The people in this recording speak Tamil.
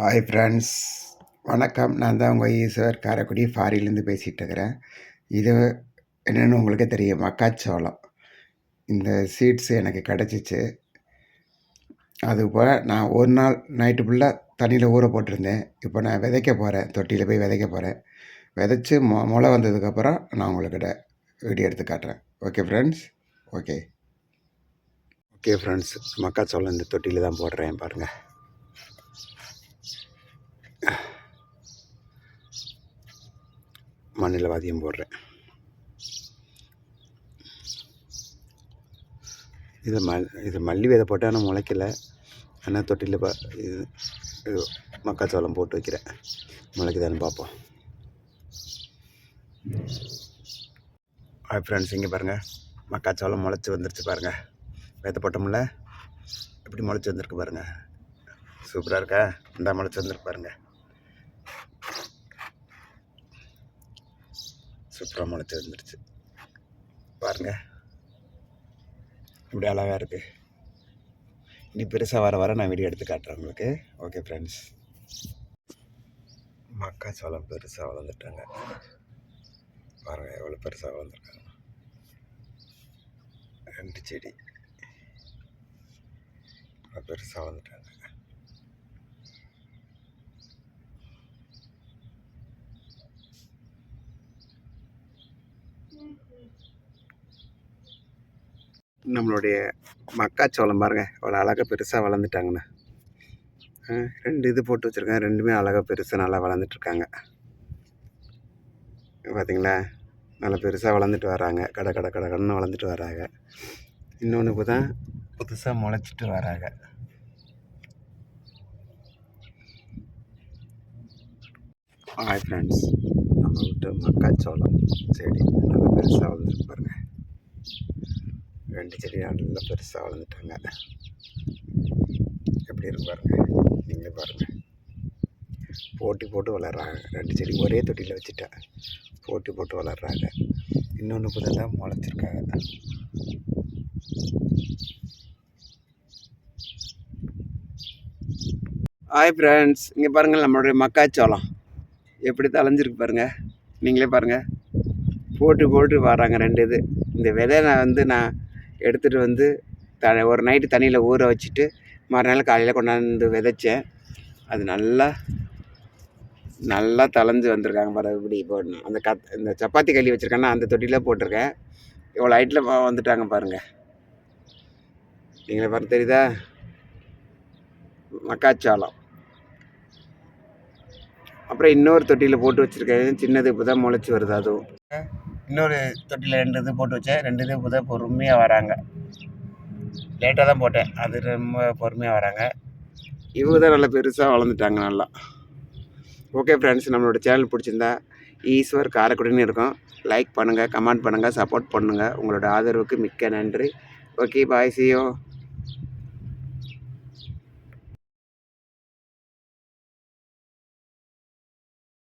ஹாய் ஃப்ரெண்ட்ஸ் வணக்கம். நான் தான் உங்கள் ஈஸ்வர் காரைக்குடி ஃபாரின்லேருந்து பேசிகிட்டு இருக்கிறேன். இது என்னென்னு உங்களுக்கே தெரியும். மக்காச்சோளம். இந்த சீட்ஸ் எனக்கு கிடச்சிச்சு. அதுபோல் நான் ஒரு நாள் நைட்டு ஃபுல்லாக தண்ணியில் ஊற போட்டிருந்தேன். இப்போ நான் விதைக்க போகிறேன் தொட்டியில் போய் விதைக்க போகிறேன் விதைச்சி மொ முளை வந்ததுக்கப்புறம் நான் உங்கள்கிட்ட வீடியோ எடுத்து காட்டுறேன். Okay friends okay okay friends மக்காச்சோளம் இந்த தொட்டியில் தான் போடுறேன். பாருங்கள் மண்ணில் வாதியம் போடுறேன். இது மல் இது மல்லி விதை போட்டால் ஆனால் முளைக்கல. ஆனால் தொட்டியில் பா இது இது மக்காச்சோளம் போட்டு வைக்கிறேன். முளைக்குதான்னு பார்ப்போம். ஹாய் ஃப்ரெண்ட்ஸ் இங்கே பாருங்கள் மக்காச்சோளம் முளைச்சி வந்துருச்சு பாருங்கள் விதை போட்டோம்ல? எப்படி முளைச்சி வந்திருக்கு பாருங்கள் சூப்பராக இருக்கா? இந்த முளைச்சி வந்திருக்கு பாருங்கள் சூப்பராக முளைச்சி பாருங்க. இப்படி அழகாக இருக்குது இனி பெருசாக வர வர நான் வீடியோ எடுத்து காட்டுறேன் உங்களுக்கு. ஓகே ஃப்ரெண்ட்ஸ் மக்காச்சோளம் பெருசாக வளர்ந்துட்டாங்க. பாருங்கள் எவ்வளோ பெருசாக வளர்ந்துருக்காங்க. ரெண்டு செடி. பெருசாக வளர்ந்துட்டாங்க. நம்மளுடைய மக்காச்சோளம் பாருங்கள் அவ்வளோ அழகாக பெருசாக வளர்ந்துட்டாங்கண்ணா. ரெண்டு இது போட்டு வச்சுருக்கேன் ரெண்டுமே அழகாக பெருசாக நல்லா வளர்ந்துட்டுருக்காங்க. பார்த்தீங்களா நல்லா பெருசாக வளர்ந்துட்டு வராங்க. கடை கடை கடை கடன்னு வளர்ந்துட்டு வராங்க. இன்னொன்று இப்போ தான் புதுசாக முளைச்சிட்டு வராங்க. ஹாய் ஃப்ரெண்ட்ஸ் நம்ம விட்டு மக்காச்சோளம் செடி. நல்லா பெருசாக வளர்ந்துட்டு பாருங்க. ரெண்டு செடியும் நல்லா பெருசாக வளர்ந்துட்டாங்க. எப்படி இருக்கு பாருங்க. நீங்களே பாருங்க. போட்டி போட்டு வளர்றாங்க. ரெண்டு செடி ஒரே தொட்டியில் வச்சுட்டேன். போட்டி போட்டு வளர்றாங்க. இன்னொன்று புதுதாக முளைச்சிருக்காங்க. ஹாய் ஃப்ரெண்ட்ஸ் இங்கே பாருங்கள் நம்மளுடைய மக்காச்சோளம். எப்படி தலைஞ்சிருக்கு பாருங்கள் நீங்களே பாருங்கள் போட்டு போட்டு வராங்க ரெண்டு இது. இந்த விதை நான் வந்து நான் எடுத்துகிட்டு வந்து த ஒரு நைட்டு தண்ணியில் ஊற வச்சுட்டு மறுநாள் காலையில் கொண்டாந்து விதைச்சேன். அது நல்லா நல்லா தளஞ்சு வந்திருக்காங்க பாரு இப்படி போடணும் அந்த கத் இந்த சப்பாத்தி களி வச்சுருக்கேன்னா அந்த தொட்டியில் போட்டிருக்கேன். இவ்வளோ ஹைட்டில் வந்துட்டாங்க பாருங்கள் நீங்களே பாருங்க தெரியுதா? மக்காச்சோளம். அப்புறம் இன்னொரு தொட்டியில் போட்டு வச்சுருக்கேன். சின்னது இப்போ தான் முளைச்சி வருது அதுவும். இன்னொரு தொட்டியில் ரெண்டு இது போட்டு வச்சேன். ரெண்டு இது இப்போ தான் பொறுமையாக வராங்க லேட்டாக தான் போட்டேன். அது ரொம்ப பொறுமையாக வராங்க. இவங்க தான் நல்லா பெருசாக வளர்ந்துட்டாங்க நல்லா. ஓகே ஃப்ரெண்ட்ஸ் நம்மளோட சேனல் பிடிச்சிருந்தா ஈஸ்வர் காரைக்குடின்னு இருக்கும். லைக் பண்ணுங்கள் கமெண்ட் பண்ணுங்கள் சப்போர்ட் பண்ணுங்கள் உங்களோட ஆதரவுக்கு மிக்க நன்றி. Okay bye சியோ